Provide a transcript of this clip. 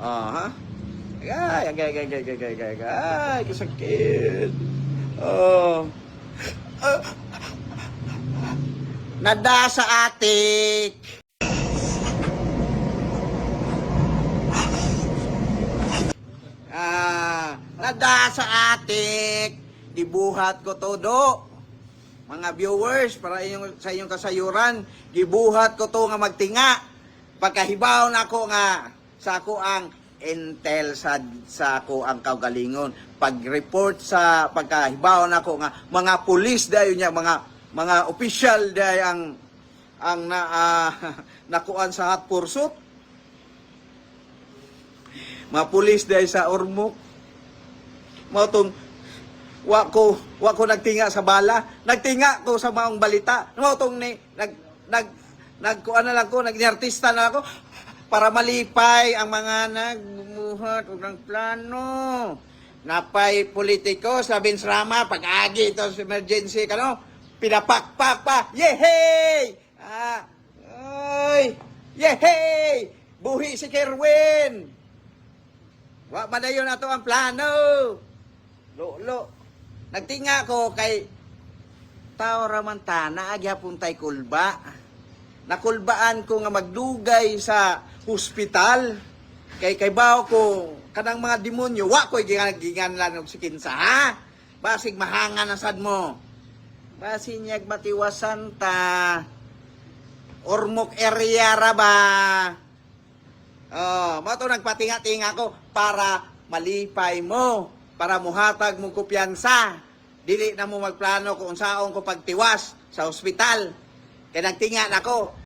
Ah, ha? Agay, agay, agay, agay, agay, agay, agay, kasakit. Oh. Uh, nada sa atik. Ah, nada sa atik. Dibuhat ko to do. Mga viewers, para inyong, sa inyong kasayuran, dibuhat ko to nga magtinga. Pagkahibaw na ako nga sa ako ang intel sa sa ako ang kaugalingon. Pag-report sa pagkahibaw na ako nga mga pulis dayon niya mga mga official day ang ang na ah, nakuan sa hot pursuit. Mga pulis day sa Ormoc. Mao tong wa ko wa ko nagtinga sa bala nagtinga ko sa maong balita mo tong ni nag nag nag kuan na lang ko nag-artista na ako para malipay ang mga nagbuhat og ng plano. Napay politiko sa Binsrama pag-agi ito sa emergency kano? Pinapakpak pa. Yehey! Ah oy! Yehey! Buhi si Kerwin! Wa madayon na to ang plano? Lo, lo. Nagtinga ko kay tao ramantana agyapon tay kulba. Nakulbaan ko nga magdugay sa hospital. Kay kay baw ko kanang mga demonyo wa ko gingan lang og sikinsa ha. Basig mahanga na sad mo. Basinyag matiwasan ta. Ormok area ra ba? Oh, mo to nagpatinga-tinga ko para malipay mo, para muhatag mo kumpiyansa. Dili na mo magplano kung saon ko pagtiwas sa ospital. Kaya nagtinga na ko.